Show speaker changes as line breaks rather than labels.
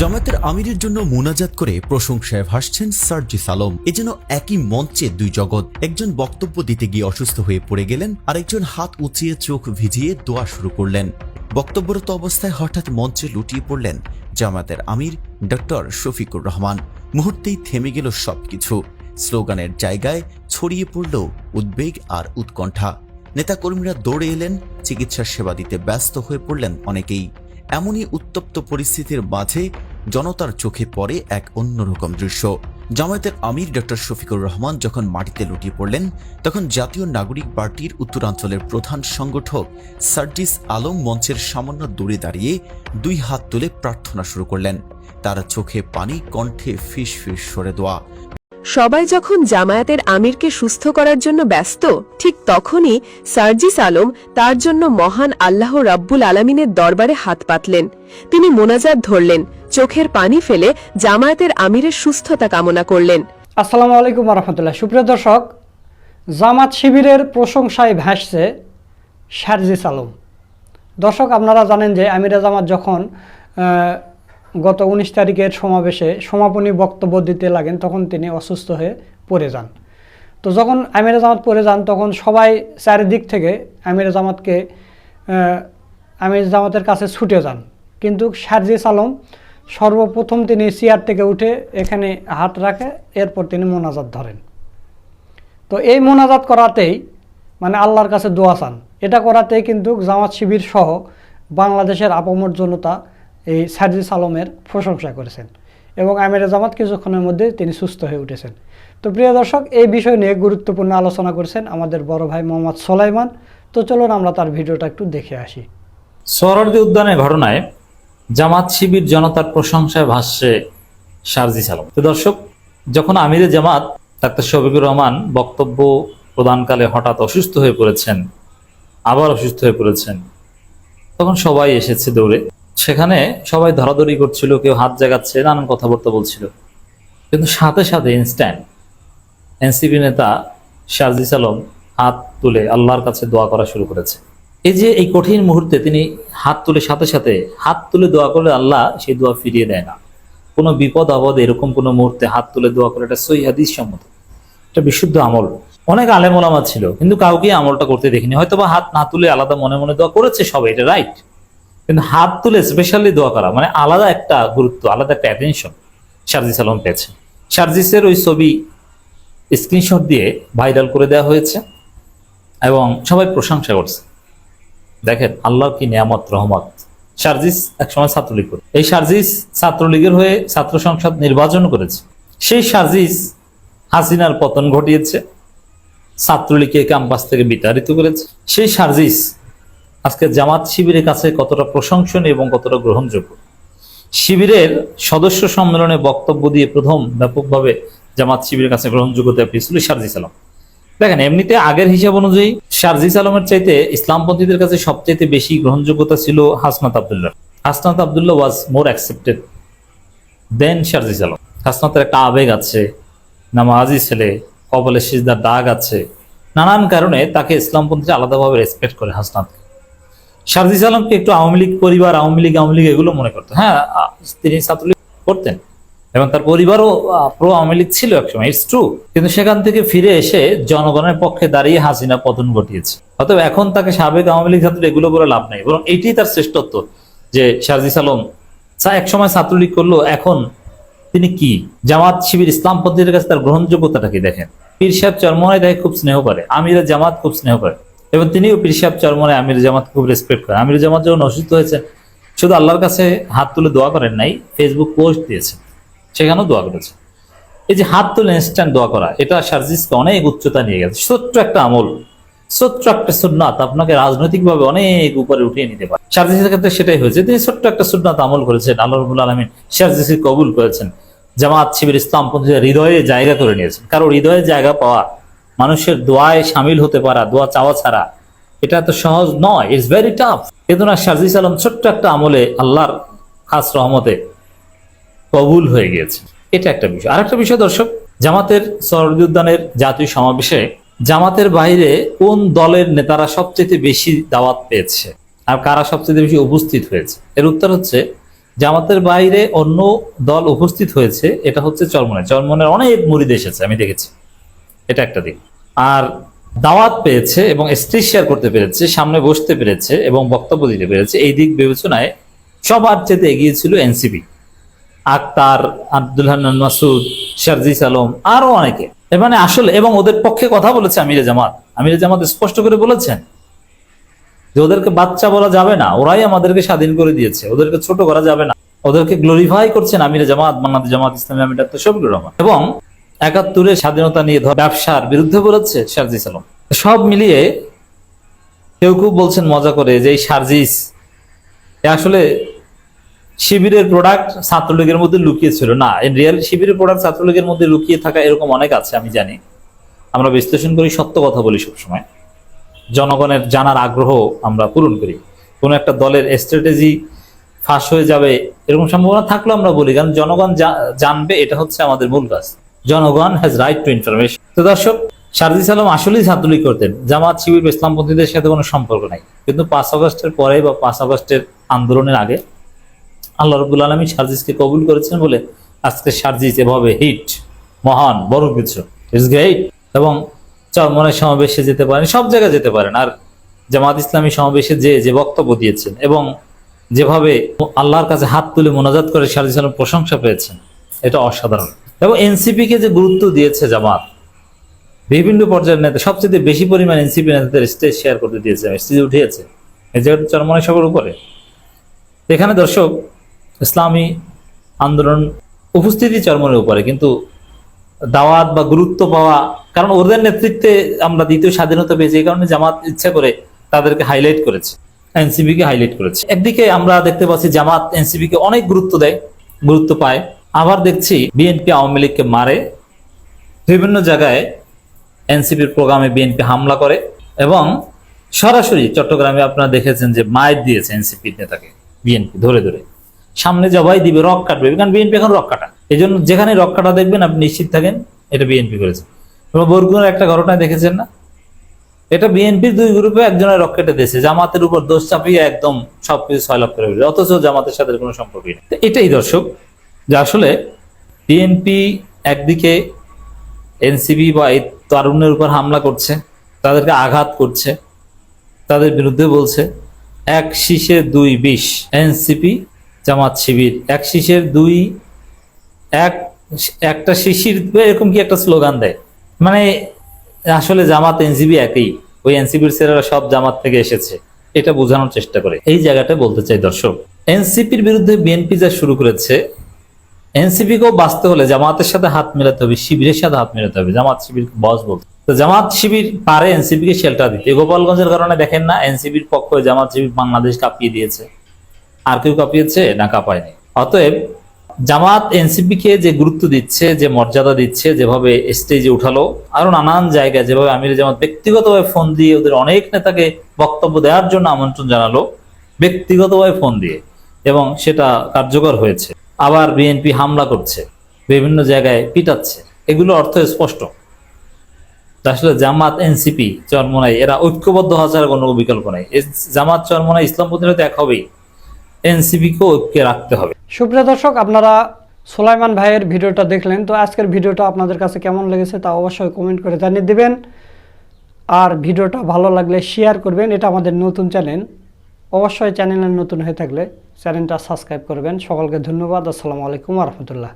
জামায়াতের আমিরের জন্য মোনাজাত করে প্রশংসায় ভাসছেন সার্জিস আলম। এজন্য একই মঞ্চে দুই জগৎ। একজন বক্তব্য দিতে গিয়ে অসুস্থ হয়ে পড়ে গেলেন আর একজন হাত উঁচিয়ে চোখ ভিজিয়ে দোয়া শুরু করলেন। বক্তব্যরত অবস্থায় হঠাৎ মঞ্চে লুটিয়ে পড়লেন জামায়াতের আমির ডক্টর শফিকুর রহমান। মুহূর্তেই থেমে গেল সবকিছু। স্লোগানের জায়গায় ছড়িয়ে পড়ল উদ্বেগ আর উৎকণ্ঠা। নেতাকর্মীরা দৌড়ে এলেন, চিকিৎসার সেবা দিতে ব্যস্ত হয়ে পড়লেন অনেকেই। এমনই উত্তপ্ত পরিস্থিতির মাঝে জনতার চোখে পড়ে এক অন্যরকম দৃশ্য। জামায়াতের আমির ডক্টর শফিকুর রহমান যখন মাটিতে লুটিয়ে পড়লেন, তখন জাতীয় নাগরিক পার্টির উত্তরাঞ্চলের প্রধান সংগঠক সার্জিস আলম মঞ্চের সামান্য দূরে দাঁড়িয়ে দুই হাত তুলে প্রার্থনা শুরু করলেন। তার চোখে পানি, কণ্ঠে ফিস ফিস সরে দেওয়া
সবাই যখন জামায়াতের আমিরকে সুস্থ করার জন্য ব্যস্ত, ঠিক তখনই সার্জিস আলম তার জন্য মহান আল্লাহ রাব্বুল আলমিনের দরবারে হাত পাতলেন। তিনি মোনাজাত ধরলেন। চোখের পানি ফেলে জামায়াতের আমিরের সুস্থতা কামনা করলেন।
আসসালামু আলাইকুম রহমতুল্লাহ। সুপ্রিয় দর্শক, জামাত শিবিরের প্রশংসায় ভাসছে শারজিস আলম দর্শক, আপনারা জানেন যে আমিরা জামাত যখন গত উনিশ তারিখের সমাবেশে সমাপনী বক্তব্য দিতে লাগেন, তখন তিনি অসুস্থ হয়ে পড়ে যান। তো যখন আমিরা জামাত পড়ে যান, তখন সবাই চারিদিক থেকে আমিরা জামাতকে আমির জামাতের কাছে ছুটে যান। কিন্তু শারজিস আলম সর্বপ্রথম তিনি চেয়ার থেকে উঠে এখানে হাত রাখে, এরপর তিনি মোনাজাত ধরেন। তো এই মোনাজাত করাতেই মানে আল্লাহর কাছে দোয়া চান। এটা করাতেই কিন্তু জামাত শিবির সহ বাংলাদেশের আপামর জনতা এই সার্জিস আলমের প্রশংসা করেছেন এবং আমিরে জামাত কিছুক্ষণের মধ্যে তিনি সুস্থ হয়ে উঠেছেন। তো প্রিয় দর্শক, এই বিষয় নিয়ে গুরুত্বপূর্ণ আলোচনা করেছেন আমাদের বড় ভাই মোহাম্মদ সোলাইমান। তো চলুন আমরা তার ভিডিওটা একটু দেখে আসি।
সোহরাওয়ার্দী উদ্যানের ঘটনায় জামাত শিবির জনতার প্রশংসায় ভাসছে শারজিস আলম তো দর্শক, যখন আমিরে জামাত ডাক্তার শফিকুর রহমান বক্তব্য প্রদানকালে হঠাৎ অসুস্থ হয়ে পড়েছেন, আবার অসুস্থ হয়ে পড়েছেন, তখন সবাই এসেছে দৌড়ে। সেখানে সবাই ধরাধরি করছিল, কেউ হাত জাগাচ্ছে, নানান কথাবার্তা বলছিল। কিন্তু সাথে সাথে ইনস্ট্যান্ট এনসিপি নেতা শারজিস আলম হাত তুলে আল্লাহর কাছে দোয়া করা শুরু করেছে। এই যে এই কঠিন মুহূর্তে তিনি হাত তুলে সাথে সাথে হাত তুলে দোয়া করলে আল্লাহ সেই দোয়া ফিরিয়ে দেয় না। কোনো বিপদ, আপদ, এরকম কোনো মুহূর্তে হাত তুলে দোয়া করে এটা সই হাদিস সম্মত। এটা বিশুদ্ধ আমল। অনেক আলেম ওলামা ছিল, কিন্তু কাউকে আমলটা করতে দেখিনি। হয়তো বা হাত না তুলে আলাদা মনে মনে দোয়া করেছে সবাই, এটা রাইট কিন্তু হাত তুলে স্পেশালি দোয়া করা মানে আলাদা একটা গুরুত্ব, আলাদা একটা অ্যাটেনশন শারজিস আলম পেয়েছে। শারজিসের ওই ছবি স্ক্রিনশট দিয়ে ভাইরাল করে দেওয়া হয়েছে এবং সবাই প্রশংসা করছে। দেখেন আল্লাহ কি নিয়ামত, রহমত। সার্জিস একসময় ছাত্রলীগ করে এই সার্জিস ছাত্রলীগের হয়ে ছাত্র সংসদ নির্বাচন করেছে। সেই সার্জিস হাসিনার পতন ঘটিয়েছে, ছাত্রলীগকে ক্যাম্পাস থেকে বিতাড়িত করেছে। সেই সার্জিস আজকে জামাত শিবিরের কাছে কতটা প্রশংসনীয় এবং কতটা গ্রহণযোগ্য। শিবিরের সদস্য সম্মেলনে বক্তব্য দিয়ে প্রথম ব্যাপকভাবে জামাত শিবিরের কাছে গ্রহণযোগ্যতা পেয়েছিল সার্জিস আলম। দেখেন, এমনিতে আগের হিসাব অনুযায়ী শারজিস আলমের চাইতে ইসলামপন্থীদের কাছে সবচাইতে বেশি গ্রহণযোগ্যতা ছিল Hasnat Abdullah. Hasnat Abdullah was more accepted than Sarjis Alam. হাসনাতের একটা আবেগ আছে, নামাজি ছেলে কবলে সিজদার দাগ আছে। নানান কারণে তাকে ইসলামপন্থীরা আলাদাভাবে রেসপেক্ট করে হাসনাত শারজিস আলমকে একটু আওয়ামী লীগ পরিবার, আওয়ামী লীগ আওয়ামী লীগ এগুলো মনে করতো হ্যাঁ তিনি ছাত্রলীগ করতেন। এবং তার পরিবারও প্রো আওয়ামী লীগ ছিল একসময় ইটস ট্রু কিন্তু সেখান থেকে ফিরে এসে জনগণের পক্ষে দাঁড়িয়ে হাসিনা পতন ঘটিয়েছে। অতএব এখন তাকে সাবেক আওয়ামী লীগ ছাত্র এগুলো করে লাভ নেই। বরং এটি তার শ্রেষ্ঠত্ব, যে শারজিস আলম একসময় ছাত্রলীগ করল, এখন তিনি কি? জামাত শিবির ইসলামপন্থীদের কাছে তার গ্রহণযোগ্যতাটা কি দেখেন? পীর সাহেব চরমনায় তাকে খুব স্নেহ করে আমিরা জামাত খুব স্নেহ করে। এবং তিনিও পীর সাহেব চরমনায় আমির জামাত খুব রেসপেক্ট করে। আমির জামাত যখন অসুস্থ হয়েছে, শুধু আল্লাহর কাছে হাত তুলে দোয়া করেন নাই ফেসবুক পোস্ট দিয়েছেন। সেখানেও দোয়া করেছে। এই যে হাত তুলে ইনস্ট্যান্ট দোয়া করা, এটা সার্জিসকে অনেক উচ্চতা নিয়ে গেছে। ছোট্ট একটা আমল ছোট্ট একটা আপনাকে রাজনৈতিকভাবে অনেক উপরে উঠিয়ে নিতে পারে। সার্জিসের ক্ষেত্রে সেটাই হয়েছে ছোট্ট একটা আমল করেছেন আলমিন সার্জিসকে কবুল করেছেন। জামাত শিবির ইসলামপন্থীদের হৃদয়ে জায়গা করে নিয়েছেন। কারও হৃদয়ে জায়গা পাওয়া, মানুষের দোয়ায় সামিল হতে পারা, দোয়া চাওয়া ছাড়া, এটা তো সহজ নয় ইটস ভেরি টাফ কিন্তু না সার্জিস আলম ছোট্ট একটা আমলে আল্লাহর খাস রহমতে কবুল হয়ে গিয়েছে। এটা একটা বিষয়। আরেকটা বিষয় দর্শক, জামাতের সরদি উদ্যানের জাতীয় সমাবেশে জামাতের বাইরে কোন দলের নেতারা সবচেয়ে বেশি দাওয়াত পেয়েছে আর কারা সবচেয়ে বেশি উপস্থিত হয়েছে? এর উত্তর হচ্ছে, জামাতের বাইরে অন্য দল উপস্থিত হয়েছে, এটা হচ্ছে চরমনে চরমনের অনেক মুরিদ এসেছে, আমি দেখেছি। এটা একটা দিক। আর দাওয়াত পেয়েছে এবং স্টেজ শেয়ার করতে পেরেছে, সামনে বসতে পেরেছে এবং বক্তব্য দিতে পেরেছে। এই দিক বিবেচনায় সবার চেতে এগিয়ে ছিল এনসিপি। আক্তার আব্দুল হান্নান মাসুদ, শারজিস আলম, আরও অনেকে। এর মানে আসলে এবং ওদের পক্ষে কথা বলেছে আমিরে জামাত। আমিরে জামাত স্পষ্ট করে বলেছেন যে ওদেরকে বাচ্চা বলা যাবে না, ওরাই আমাদেরকে স্বাধীন করে দিয়েছে, ওদেরকে ছোট করা যাবে না। ওদেরকে গ্লোরিফাই করছেন আমিরে জামাত, মান্নাত জামাত, ইসলামী আমির ডাক্তার শফিকুর রহমান। এবং একাত্তরের স্বাধীনতা নিয়ে ধর ব্যবসার বিরুদ্ধে বলেছে শারজিস আলম। সব মিলিয়ে কেউ কেউ বলছেন মজা করে যে এই সার্জিস আসলে শিবিরের প্রোডাক্ট ছাত্রলীগের মধ্যে লুকিয়ে ছিল। না রিয়েল শিবিরের প্রোডাক্ট ছাত্রলীগের মধ্যে লুকিয়ে থাকা এরকম অনেক আছে, আমি জানি। আমরা বিশ্লেষণ করি, সত্য কথা বলি সবসময়। জনগণের জানার আগ্রহ আমরা পূরণ করি। কোনো একটা দলের স্ট্র্যাটেজি ফাঁস হয়ে যাবে, এরকম সম্ভাবনা থাকলেও আমরা বলি, কারণ জনগণ জানবে, এটা হচ্ছে আমাদের মূল কাজ। জনগণ হ্যাজ রাইট টু ইনফরমেশন তো দর্শক শারজিস সালাম আসলেই ছাত্রলীগ করতেন। জামাত, শিবির ইসলামপন্থীদের সাথে কোনো সম্পর্ক নাই। কিন্তু পাঁচ আগস্টের পরে বা পাঁচ আগস্টের আন্দোলনের আগে আল্লাহ রবুল আলমী সার্জিসকে কবুল করেছেন বলে আজকে সার্জিস এভাবে হিট, মহান, বড় কিছু। এবং চরমনের সমাবেশে যেতে পারেন, সব জায়গায় যেতে পারেন। আর জামাত ইসলামী সমাবেশে যে যে বক্তব্য দিয়েছেন এবং যেভাবে আল্লাহর কাছে হাত তুলে মোনাজাত করে সার্জিস আলম প্রশংসা পেয়েছেন, এটা অসাধারণ। এবং এনসিপি কে যে গুরুত্ব দিয়েছে জামাত, বিভিন্ন পর্যায়ের নেতা, সবচেয়ে বেশি পরিমাণ এনসিপি নেতাদের স্টেজ শেয়ার করতে দিয়েছে, স্টেজে উঠিয়েছে। এই জায়গাটা চরমনের সবার উপরে। এখানে দর্শক ইসলামী আন্দোলন উপস্থিতি চরমনের উপরে, কিন্তু দাওয়াত বা গুরুত্ব পাওয়া, কারণ ওদের নেতৃত্বে আমরা দ্বিতীয় স্বাধীনতা পেয়েছি, এই কারণে জামাত ইচ্ছা করে তাদেরকে হাইলাইট করেছে এনসিবি কে হাইলাইট করেছে। একদিকে আমরা দেখতে পাচ্ছি জামাত এনসিবি কে অনেক গুরুত্ব দেয়, গুরুত্ব পায়। আবার দেখছি বিএনপি আওয়ামী লীগকে মারে। বিভিন্ন জায়গায় এনসিপির প্রোগ্রামে বিএনপি হামলা করে এবং সরাসরি চট্টগ্রামে আপনারা দেখেছেন যে মায়ের দিয়েছে এনসিপির নেতাকে বিএনপি ধরে ধরে। সামনে জবাই দিবে, রক কাটবে। কারণ বিএনপি এখন রক কাটা। এই জন্য যেখানে রক কাটা দেখবেন, আপনি নিশ্চিত থাকেন, এটা বিএনপি করেছে। বরগুনার একটা ঘটনা দেখেছেন না? এটা বিএনপির দুই গ্রুপে একজনের রকেটে দিয়েছে। জামাতের উপর দোষ চাপিয়ে একদম সবকিছু ছয়লাভ করে অথচ জামাতের সাথে কোনো সম্পর্কই নেই। এটাই দর্শক, যে আসলে বিএনপি একদিকে এনসিবি বা এই তারুণ্যের উপর হামলা করছে, তাদেরকে আঘাত করছে, তাদের বিরুদ্ধে বলছে, এক শীষে দুই বিষ এনসিপি জামাত শিবির। এক শীষের দুই, এক, একটা শিশির, এরকম কি একটা স্লোগান দেয়? মানে আসলে জামাত এনসিবি একই। ওই এনসিপির ছেলেরা সব জামাত থেকে এসেছে। এটা বোঝানোর চেষ্টা করে। এই জায়গাটা বলতে চাই দর্শক এনসিপির বিরুদ্ধে বিএনপি যা শুরু করেছে, এনসিপি কেও বাঁচতে হলে জামাতের সাথে হাত মেলাতে হবে, শিবিরের সাথে হাত মেলাতে হবে। জামাত শিবির বস বলতে। তো জামাত শিবির পারে এনসিপি কে শেল্টার দিতে। গোপালগঞ্জের কারণে দেখেন না, এনসিপির পক্ষ জামাত শিবির বাংলাদেশ কাঁপিয়ে দিয়েছে। আর কেউ কাঁপিয়েছে না কাঁপায়নি অতএব জামাত এনসিপি কে যে গুরুত্ব দিচ্ছে, যে মর্যাদা দিচ্ছে, যেভাবে স্টেজে উঠালো, আরও নানান জায়গায় যেভাবে আমির জামাত ব্যক্তিগতভাবে ফোন দিয়ে ওদের অনেক নেতাকে বক্তব্য দেওয়ার জন্য আমন্ত্রণ জানালো, ব্যক্তিগতভাবে ফোন দিয়ে এবং সেটা কার্যকর হয়েছে। আবার বিএনপি হামলা করছে, বিভিন্ন জায়গায় পিটাচ্ছে এগুলো অর্থ স্পষ্ট। আসলে জামাত এনসিপি চরমনাই, এরা ঐক্যবদ্ধ হওয়া ছাড়া কোনো বিকল্প নাই। জামাত চরমনাই ইসলাম প্রতিনিধি এক হবেই। এনসিপি কে ঐক্যে রাখতে হবে।
সুপ্রিয় দর্শক, আপনারা সোলাইমান ভাইয়ের ভিডিওটা দেখলেন। তো আজকের ভিডিওটা আপনাদের কাছে কেমন লেগেছে তা অবশ্যই কমেন্ট করে জানিয়ে দেবেন। আর ভিডিওটা ভালো লাগলে শেয়ার করবেন। এটা আমাদের নতুন চ্যানেল অবশ্যই চ্যানেলে নতুন হয়ে থাকলে চ্যানেলটা সাবস্ক্রাইব করবেন। সকলকে ধন্যবাদ। আসসালামু আলাইকুম রহমতুল্লাহ।